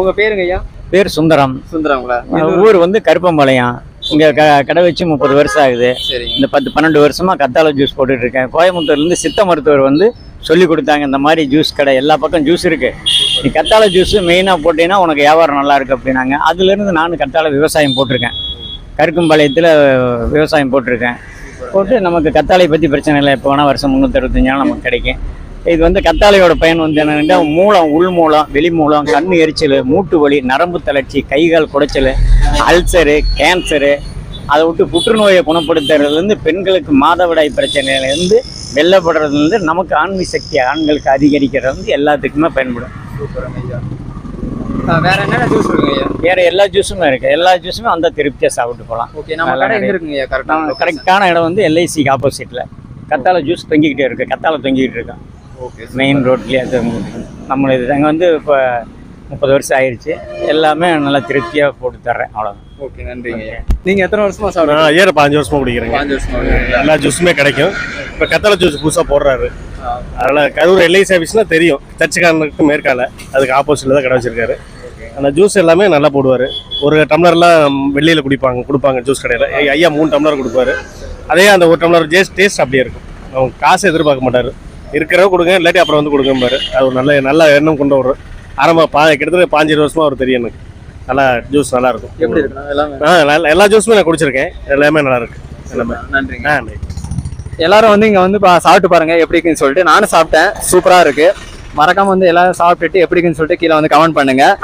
உங்க பேருங்க ஐயா? பேர் சுந்தரம். சுந்தரங்களா ஊர் வந்து கருப்பம்பாளையம். இங்க கடை வச்சு முப்பது வருஷம் ஆகுது. இந்த பத்து பன்னெண்டு வருஷமா கத்தாழை ஜூஸ் போட்டுட்டு இருக்கேன். கோயம்புத்தூர்ல இருந்து சித்த மருத்துவர் வந்து சொல்லி கொடுத்தாங்க இந்த மாதிரி ஜூஸ் கடை எல்லா பக்கம் ஜூஸ் இருக்கு. நீ கத்தாழை ஜூஸ் மெயினாக போட்டீங்கன்னா உனக்கு வியாபாரம் நல்லா இருக்கு அப்படின்னாங்க. அதுல இருந்து நானும் கத்தாழை விவசாயம் போட்டிருக்கேன். கருக்கம்பாளையத்தில் விவசாயம் போட்டிருக்கேன். போட்டு நமக்கு கத்தாழை பற்றி பிரச்சனை இல்லை. எப்போ வேணால் வருஷம் முந்நூற்றறுபத்தஞ்சு நாள் நமக்கு கிடைக்கும். இது வந்து கத்தாழையோட பயன் வந்து என்னன்னா மூலம் உள் மூலம் வெளி மூலம் கண் எரிச்சல் மூட்டு வலி நரம்பு தளர்ச்சி கைகால் குடைச்சல் அல்சரு கேன்சரு அதை விட்டு புற்றுநோயை குணப்படுத்துறதுலேருந்து பெண்களுக்கு மாதவிடாய் பிரச்சனையிலேருந்து வெள்ளப்படுறதுலேருந்து நமக்கு ஆண்மை சக்தி ஆண்களுக்கு அதிகரிக்கிறது வந்து எல்லாத்துக்குமே பயன்படும். வேற என்னென்ன ஜூஸ் இருக்குங்க வேற எல்லா ஜூஸுமே இருக்கு. எல்லா ஜூஸுமே அந்த திருப்தியாக சாப்பிட்டு போகலாம் ஓகே நம்ம கடை. இருக்குங்க கரெக்டான இடம் வந்து எல்ஐசிக்கு ஆப்போசிட்டில் கத்தாழை ஜூஸ் தொங்கிக்கிட்டே இருக்கு. கத்தாழை தொங்கிக்கிட்டு இருக்கோம். மெயின் ரோட்லேயே அது நம்ம இது அங்கே வந்து இப்போ முப்பது வருஷம் ஆயிடுச்சு எல்லாமே நல்லா திருப்தியாக போட்டு தர்றேன் அவ்வளோதான் ஓகே நன்றிங்க. ஐயா நீங்க எத்தனை வருஷமா சாப்பிடுறீங்க? நான் ஏற பாஞ்சு வருஷமா குடிக்கிறேங்க. பாஞ்சு வருஷமா? எல்லா ஜூஸுமே கிடைக்கும். இப்போ கத்தாழை ஜூஸ் புதுசாக போடுறாரு. அதனால் கரூர் எல்ஐ சர்வீஸ்லாம் தெரியும். சர்ச்சுக்காரனுக்கு மேற்கால. அதுக்கு ஆப்போசிட்டில் தான் கடை வச்சிருக்காரு. அந்த ஜூஸ் எல்லாமே நல்லா போடுவார். ஒரு டம்ளர்லாம் வெளியில் குடிப்பாங்க கொடுப்பாங்க ஜூஸ் கடையில். ஐயா மூணு டம்ளர் கொடுப்பாரு. அதே அந்த ஒரு டம்ளர் ஜேஸ் டேஸ்ட் அப்படியே இருக்கும். அவங்க காசு எதிர்பார்க்க மாட்டார். இருக்கிறவ கொடுங்க இல்லாட்டி அப்புறம் வந்து கொடுங்கம்பாரு அது ஒரு நல்ல நல்ல எண்ணம் கொண்டு வரும் ஆரம்ப பா கிட்டத்தட்ட பாஞ்சு வருஷமா அவர் தெரியும் எனக்கு. நல்லா ஜூஸ் நல்லா இருக்கும். எப்படி நல்ல- எல்லா ஜூஸுமே நான் குடிச்சிருக்கேன். எல்லாமே நல்லா இருக்கு. எல்லாமே. நன்றிங்க. ஆ நன்றி. எல்லாரும் வந்து இங்க வந்து சாப்பிட்டு பாருங்க எப்படி இருக்குன்னு சொல்லிட்டு. நானும் சாப்பிட்டேன். சூப்பரா இருக்கு. மறக்காம வந்து எல்லாரும் சாப்பிட்டுட்டு எப்படி இருக்குன்னு சொல்லிட்டு கீழே வந்து கமெண்ட் பண்ணுங்க.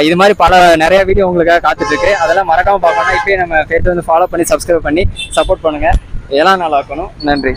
இது மாதிரி பல நிறைய வீடியோ உங்களுக்காக காத்துட்டு இருக்கு. அதெல்லாம் மறக்காம பார்க்கணும்னா இப்பயே நம்ம பேஜ் வந்து ஃபாலோ பண்ணி சப்ஸ்கிரைப் பண்ணி சப்போர்ட் பண்ணுங்க. எல்லாம் நல்லா இருக்கணும். நன்றி.